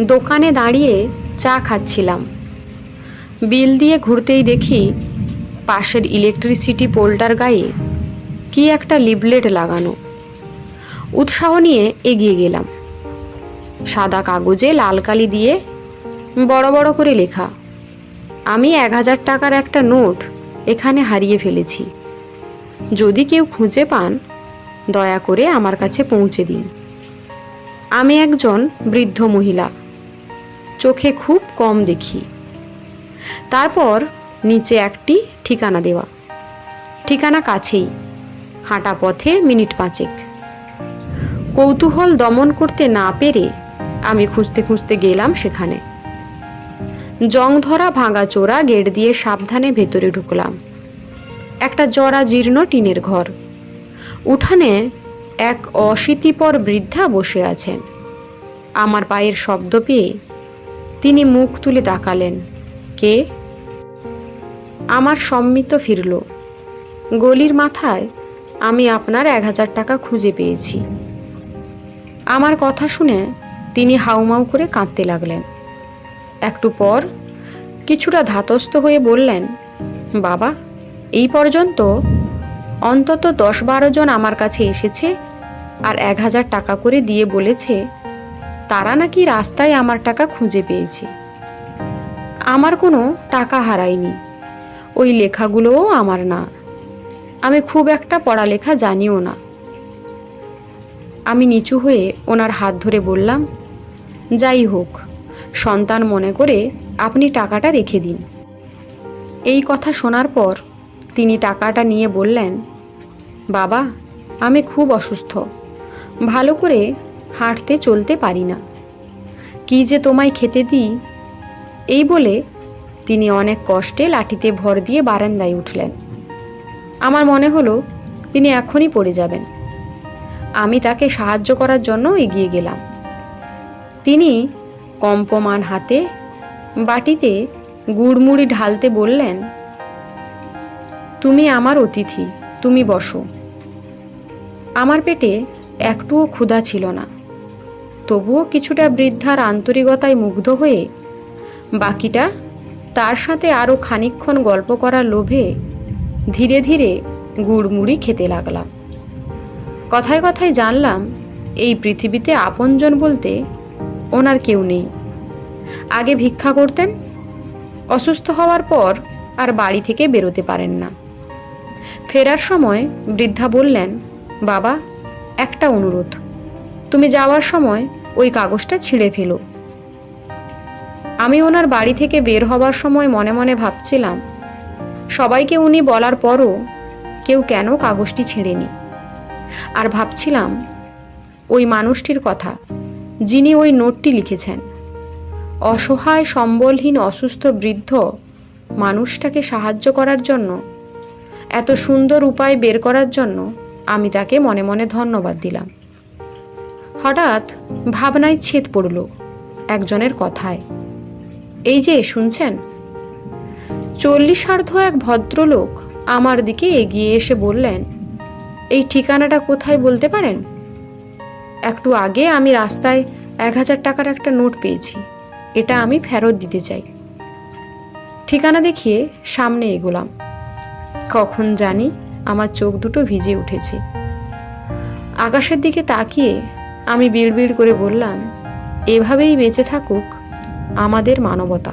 দোকানে দাঁড়িয়ে চা খাচ্ছিলাম। বিল দিয়ে ঘুরতেই দেখি পাশের ইলেকট্রিসিটি পোলটার গায়ে কি একটা লিফলেট লাগানো। উৎসাহ নিয়ে এগিয়ে গেলাম। সাদা কাগজে লাল কালি দিয়ে বড় বড় করে লেখা, আমি এক হাজার টাকার একটা নোট এখানে হারিয়ে ফেলেছি। যদি কেউ খুঁজে পান, দয়া করে আমার কাছে পৌঁছে দিন। আমি একজন বৃদ্ধ মহিলা। চোখে খুব কম দেখি। তারপর নিচে একটি ঠিকানা দেওয়া। ঠিকানা কাছেই, হাঁটা পথে মিনিট পাঁচেক। কৌতূহল দমন করতে না পেরে আমি খুঁজতে খুঁজতে গেলাম সেখানে। জং ধরা ভাঙাচোরা গেট দিয়ে সাবধানে ভেতরে ঢুকলাম। একটা জরা জীর্ণ টিনের ঘর। উঠানে এক অশীতিপর বৃদ্ধা বসে আছেন। আমার পায়ের শব্দ পেয়ে তিনি মুখ তুলে তাকালেন। কে? আমার সম্মিত ফিরল। গলির মাথায় আমি আপনার এক হাজার টাকা খুঁজে পেয়েছি। আমার কথা শুনে তিনি হাউমাউ করে কাঁদতে লাগলেন। একটু পর কিছুটা ধাতস্থ হয়ে বললেন, বাবা, এই পর্যন্ত অন্তত দশ বারো জন আমার কাছে এসেছে আর এক হাজার টাকা করে দিয়ে বলেছে তারা নাকি রাস্তায় আমার টাকা খুঁজে পেয়েছে। আমার কোনো টাকা হারায়নি। ওই লেখাগুলোও আমার না। আমি খুব একটা পড়ালেখা জানিও না। আমি নিচু হয়ে ওনার হাত ধরে বললাম, যাই হোক, সন্তান মনে করে আপনি টাকাটা রেখে দিন। এই কথা শোনার পর তিনি টাকাটা নিয়ে বললেন, বাবা, আমি খুব অসুস্থ। ভালো করে হাঁটতে চলতে পারি না। কি যে তোমায় খেতে দিই? এই বলে তিনি অনেক কষ্টে লাঠিতে ভর দিয়ে বারান্দায় উঠলেন। আমার মনে হলো তিনি এখনই পড়ে যাবেন। আমি তাকে সাহায্য করার জন্য এগিয়ে গেলাম। তিনি কম্পমান হাতে বাটিতে গুড়মুড়ি ঢালতে বললেন, তুমি আমার অতিথি, তুমি বসো। আমার পেটে একটুও ক্ষুধা ছিল না। তবুও কিছুটা বৃদ্ধার আন্তরিকতায় মুগ্ধ হয়ে, বাকিটা তার সাথে আরও খানিকক্ষণ গল্প করার লোভে ধীরে ধীরে গুড়মুড়ি খেতে লাগলাম। কথায় কথায় জানলাম, এই পৃথিবীতে আপনজন বলতে ওনার কেউ নেই। আগে ভিক্ষা করতেন, অসুস্থ হওয়ার পর আর বাড়ি থেকে বেরোতে পারেন না। ফেরার সময় বৃদ্ধা বললেন, বাবা, একটা অনুরোধ। তুমি যাওয়ার সময় ওই কাগজটা ছিঁড়ে ফেলো। আমি ওনার বাড়ি থেকে বের হবার সময় মনে মনে ভাবছিলাম, সবাইকে উনি বলার পরও কেউ কেন কাগজটি ছিঁড়েনি। আর ভাবছিলাম, ওই মানুষটির কথা, যিনি ওই নোটটি লিখেছেন, অসহায়, সম্বলহীন, অসুস্থ, বৃদ্ধ মানুষটাকে সাহায্য করার জন্য, এত সুন্দর উপায় বের করার জন্য আমি তাকে মনে মনে ধন্যবাদ দিলাম। হঠাৎ ভাবনায় ছেদ পড়ল একজনের কথায়। এই যে, শুনছেন? চল্লিশার্ধ এক ভদ্রলোক আমার দিকে এগিয়ে এসে বললেন, এই ঠিকানাটা কোথায় বলতে পারেন? একটু আগে আমি রাস্তায় এক হাজার টাকার একটা নোট পেয়েছি, এটা আমি ফেরত দিতে চাই। ঠিকানা দেখিয়ে সামনে এগোলাম। কখন জানি আমার চোখ দুটো ভিজে উঠেছে। আকাশের দিকে তাকিয়ে আমি বিড়বিড় করে বললাম এভাবেই বেঁচে থাকুক আমাদের মানবতা।